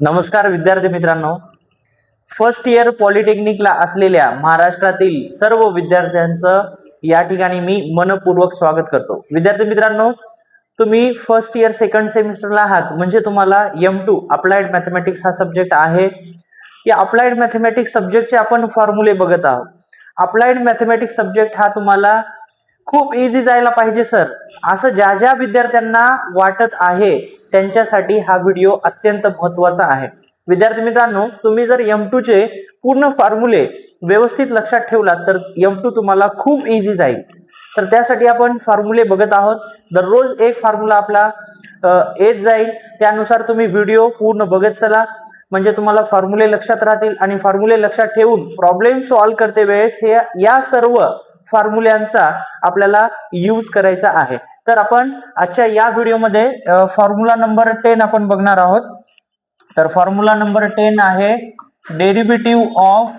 नमस्कार विद्यार्थी मित्रांनो. फर्स्ट इयर पॉलिटेक्निकला असलेल्या महाराष्ट्रातील सर्व विद्यार्थ्यांचं या ठिकाणी मी मनपूर्वक स्वागत करतो. विद्यार्थी मित्रांनो तुम्ही फर्स्ट इयर सेकंड सेमिस्टरला आहात म्हणजे तुम्हाला एम टू अप्लाइड मॅथमॅटिक्स हा सब्जेक्ट आहे. या अप्लाइड मॅथमॅटिक्स सब्जेक्टचे आपण फॉर्म्युले बघत आहोत. अप्लाइड मॅथमॅटिक्स सब्जेक्ट हा तुम्हाला खूप इझी जायला पाहिजे सर असं ज्या ज्या विद्यार्थ्यांना वाटत आहे त्यांच्यासाठी हा व्हिडिओ अत्यंत महत्त्वाचा आहे. विद्यार्थी मित्रांनो तुम्ही जर एम चे पूर्ण फॉर्म्युले व्यवस्थित लक्षात ठेवलात तर एम टू तुम्हाला खूप इझी जाईल. तर त्यासाठी आपण फॉर्म्युले बघत आहोत. दररोज एक फॉर्म्युला आपला येत जाईल. त्यानुसार तुम्ही व्हिडिओ पूर्ण बघत चला. म्हणजे तुम्हाला फॉर्म्युले लक्षात राहतील आणि फॉर्म्युले लक्षात ठेवून प्रॉब्लेम सॉल्व्ह करते वेळेस हे या सर्व फॉर्म्युल्यांचा आपल्याला यूज करायचा आहे. तर आपण आजच्या या व्हिडिओमध्ये फॉर्म्युला नंबर टेन आपण बघणार आहोत. तर फॉर्म्युला नंबर टेन आहे derivative of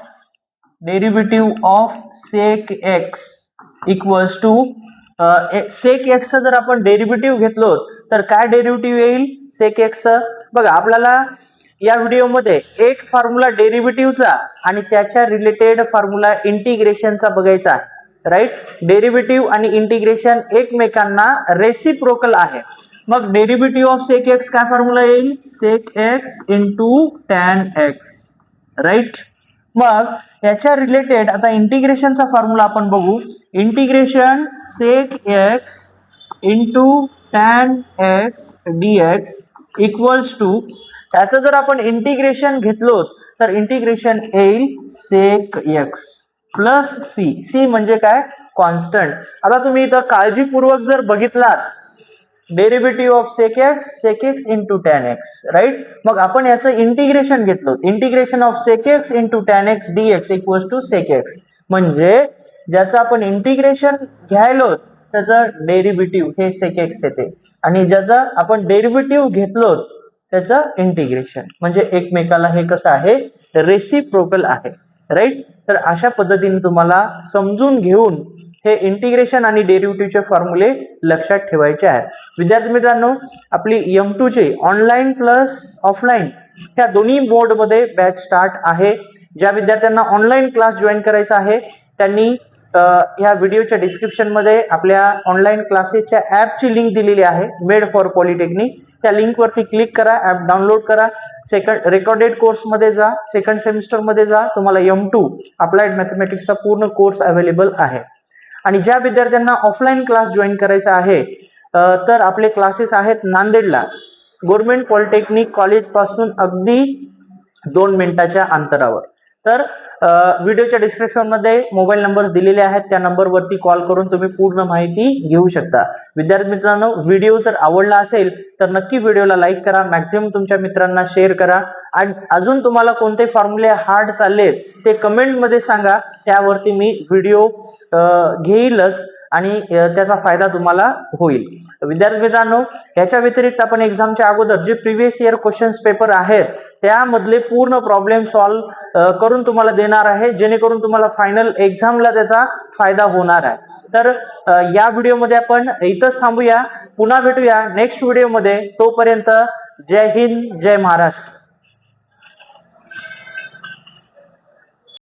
derivative of sec x equals to sec एक्सचं जर आपण डेरिव्हेटिव्ह घेतलो तर काय डेरिव्हेटिव्ह येईल? सेक एक्सचं बघा आपल्याला या व्हिडिओमध्ये एक फॉर्म्युला डेरिव्हेटिव्हचा आणि त्याच्या रिलेटेड फॉर्म्युला इंटिग्रेशनचा बघायचा आहे. राईट? डेरिव्हेटिव्ह आणि इंटिग्रेशन एकमेकांना रेसिप्रोकल आहे. मग डेरिव्हेटिव्ह ऑफ सेक एक्स काय फॉर्म्युला येईल? Sec x into tan x right? मग याच्या रिलेटेड आता इंटिग्रेशनचा फॉर्म्युला आपण बघू. Integration sec x into tan x d x equals to त्याचं जर आपण इंटिग्रेशन घेतलो तर इंटिग्रेशन येईल sec x plus C. C म्हणजे काय? कॉन्स्टंट. आता तुम्ही इथं काळजीपूर्वक जर बघितलात derivative of sec x sec x into tan x right मग आपण याचं इंटिग्रेशन घेतलं. Integration of sec x into tan x d x equals to sec x म्हणजे ज्याचं आपण इंटिग्रेशन घ्यायलो त्याचं डेरिव्हेटिव्ह हे सेक एक्स येते. आणि ज्याचं आपण डेरिव्हेटिव्ह घेतलो त्याचं इंटिग्रेशन म्हणजे एकमेकाला हे कसं आहे? रेसिप्रोकल आहे. राईट तर अशा पद्धतीने तुम्हाला समजून घेऊन हे इंटिग्रेशन आणि डेरिव्हेटिव्हचे फॉर्म्युले लक्षात ठेवायचे आहेत. विद्यार्थी मित्रांनो आपली एम टूचे ऑनलाईन प्लस ऑफलाईन ह्या दोन्ही बोर्डमध्ये बॅच स्टार्ट आहे. ज्या विद्यार्थ्यांना ऑनलाईन क्लास जॉईन करायचा आहे त्यांनी ह्या व्हिडिओच्या डिस्क्रिप्शनमध्ये आपल्या ऑनलाईन क्लासेसच्या ॲपची लिंक दिलेली आहे मेड फॉर पॉलिटेक्निक त्या लिंकवरती क्लिक करा ॲप डाउनलोड करा. सेकंड रेकॉर्डेड कोर्समध्ये जा. सेकंड सेमिस्टरमध्ये जा. तुम्हाला एम टू अप्लाइड मॅथमॅटिक्सचा पूर्ण कोर्स अवेलेबल आहे. आणि ज्या विद्यार्थ्यांना ऑफलाईन क्लास जॉईन करायचा आहे तर आपले क्लासेस आहेत नांदेडला. गव्हर्नमेंट पॉलिटेक्निक कॉलेजपासून अगदी दोन मिनिटाच्या अंतरावर. तर व्हिडिओच्या डिस्क्रिप्शनमध्ये मोबाईल नंबर्स दिलेले आहेत. त्या नंबरवरती कॉल करून तुम्ही पूर्ण माहिती घेऊ शकता. विद्यार्थी मित्रांनो व्हिडिओ जर आवडला असेल तर नक्की व्हिडिओला लाईक करा. मॅक्झिमम तुमच्या मित्रांना शेअर करा. आणि अजून तुम्हाला कोणते फॉर्म्युले हार्ड चाललेत ते कमेंटमध्ये सांगा. त्यावरती मी व्हिडिओ घेईलच आणि त्याचा फायदा तुम्हाला होईल. विद्यार्थी मित्रांनो याच्या व्यतिरिक्त आपण एक्झामच्या अगोदर जे प्रिव्हियस इयर क्वेश्चन्स पेपर आहेत त्यामधले पूर्ण प्रॉब्लेम सॉल्व्ह करून तुम्हाला देणार आहे जेणेकरून तुम्हाला फायनल एक्झामला त्याचा फायदा होणार आहे. तर या व्हिडिओमध्ये आपण इथंच थांबूया पुन्हा भेटूया नेक्स्ट व्हिडिओमध्ये तोपर्यंत जय हिंद जय महाराष्ट्र.